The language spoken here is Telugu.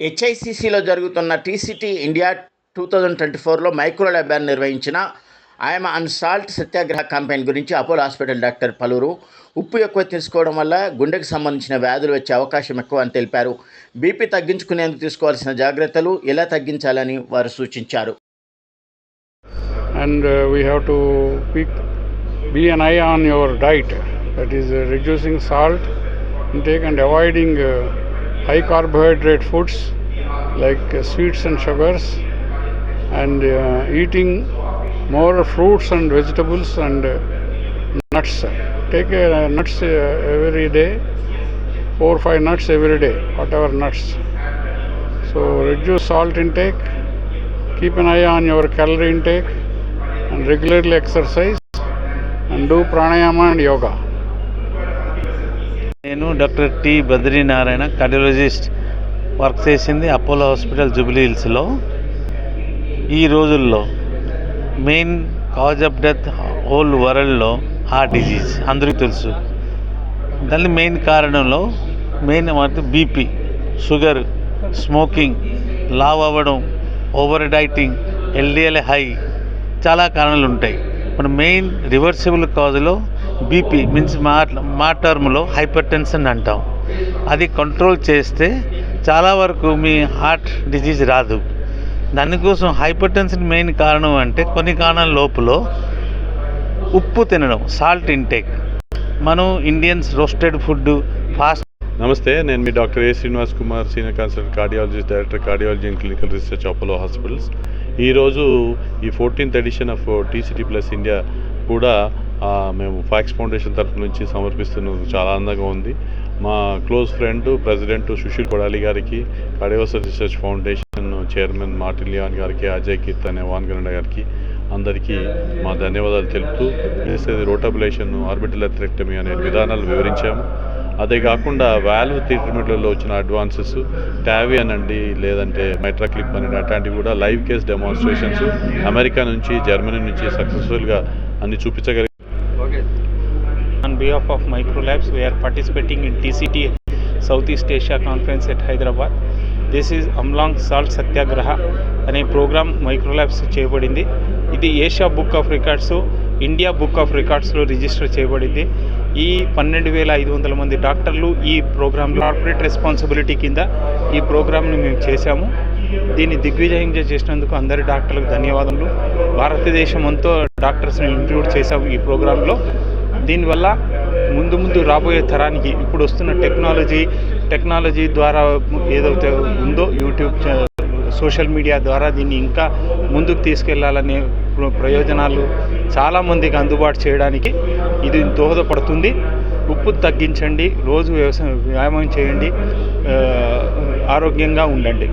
హెచ్ఐసిసిలో జరుగుతున్న TCT India two thousand twenty ఫోర్లో మైక్రో ల్యాబ్యాన్ నిర్వహించిన I'm un salt satyagraha campaign గురించి అపోలో హాస్పిటల్ డాక్టర్ పలువురు ఉప్పు ఎక్కువ తీసుకోవడం వల్ల గుండెకు సంబంధించిన వ్యాధులు వచ్చే అవకాశం ఎక్కువ అని తెలిపారు. బీపీ తగ్గించుకునేందుకు తీసుకోవాల్సిన జాగ్రత్తలు ఎలా తగ్గించాలని వారు సూచించారు. And we have to be an eye on your diet that is reducing salt intake and avoiding high carbohydrate foods like uh, sweets and sugars and uh, eating more fruits and vegetables and uh, nuts. Take uh, nuts uh, every day four or five nuts every day whatever nuts. So reduce salt intake keep an eye on your calorie intake and regularly exercise and do pranayama and yoga నేను doctor T Badrinarayana cardiologist work చేసింది అపోలో హాస్పిటల్ జూబ్లీ హిల్స్లో. ఈ రోజుల్లో main cause of death whole వరల్డ్లో హార్ట్ డిజీజ్ అందరికీ తెలుసు. దాని మెయిన్ కారణంలో మెయిన్ బీపీ షుగర్ స్మోకింగ్ లావ్ అవ్వడం ఓవర్ డైటింగ్ ఎల్డిఎల్ హై చాలా కారణాలు ఉంటాయి మన మెయిన్ రివర్సిబుల్ కాజ్లో బీపీ మీన్స్ మా మా టర్మ్లో హైపర్ టెన్షన్ అంటాం. అది కంట్రోల్ చేస్తే చాలా వరకు మీ హార్ట్ డిజీజ్ రాదు. దానికోసం హైపర్ టెన్షన్ మెయిన్ కారణం అంటే కొన్ని కారణాల లోపల ఉప్పు తినడం సాల్ట్ ఇంటేక్ మనం ఇండియన్స్ రోస్టెడ్ ఫుడ్ ఫాస్ట్ నమస్తే నేను మీ doctor A Srinivas Kumar senior consultant cardiologist director cardiology and clinical research Apollo hospitals. ఈరోజు ఈ fourteenth edition of TCT plus India కూడా మేము ఫాక్స్ ఫౌండేషన్ తరఫు నుంచి సమర్పిస్తున్నందుకు చాలా ఆనందంగా ఉంది. మా close friend president Sushil Kodali గారికి కార్డియోసర్ research foundation chairman Martin Leon గారికి అజయ్ కీర్త్ అనే వాన్గరండ గారికి అందరికీ మా ధన్యవాదాలు తెలుపుతూ చేసేది రోటబులేషన్ ఆర్బిటల్ అథ్రెక్టమీ అనే విధానాలు వివరించాము. అదే కాకుండా వాల్వ్ ట్రీట్మెంట్లలో వచ్చిన అడ్వాన్సెస్ టావీ అనండి లేదంటే మెట్రాక్లిప్ అనండి అట్లాంటివి కూడా లైవ్ కేస్ డెమాన్స్ట్రేషన్స్ అమెరికా నుంచి జర్మనీ నుంచి సక్సెస్ఫుల్గా అన్ని చూపించగలిగి On behalf of Microlabs, we are participating in TCT Southeast Asia Conference at Hyderabad. This is అమ్లాంగ్ salt Satyagraha అనే ప్రోగ్రామ్ మైక్రోల్యాబ్స్ చేయబడింది. ఇది Asia book of records India book of రికార్డ్స్లో register చేయబడింది. ఈ పన్నెండు వేల ఐదు వందల మంది డాక్టర్లు ఈ ప్రోగ్రాంలో కార్పొరేట్ రెస్పాన్సిబిలిటీ కింద ఈ ప్రోగ్రామ్ని మేము చేశాము. దీన్ని దిగ్విజయంగా చేసినందుకు అందరి డాక్టర్లకు ధన్యవాదములు. భారతదేశం అంతా డాక్టర్స్ని ఇంక్లూడ్ చేశాము ఈ ప్రోగ్రాంలో దీనివల్ల ముందు ముందు రాబోయే తరానికి ఇప్పుడు వస్తున్న టెక్నాలజీ టెక్నాలజీ ద్వారా ఏదైతే ఉందో యూట్యూబ్ సోషల్ మీడియా ద్వారా దీన్ని ఇంకా ముందుకు తీసుకెళ్ళాలనే ప్ర- ప్రయోజనాలు చాలామందికి అందుబాటు చేయడానికి ఇది దోహదపడుతుంది. ఉప్పు తగ్గించండి రోజు వ్యవసాయం వ్యాయామం చేయండి ఆరోగ్యంగా ఉండండి.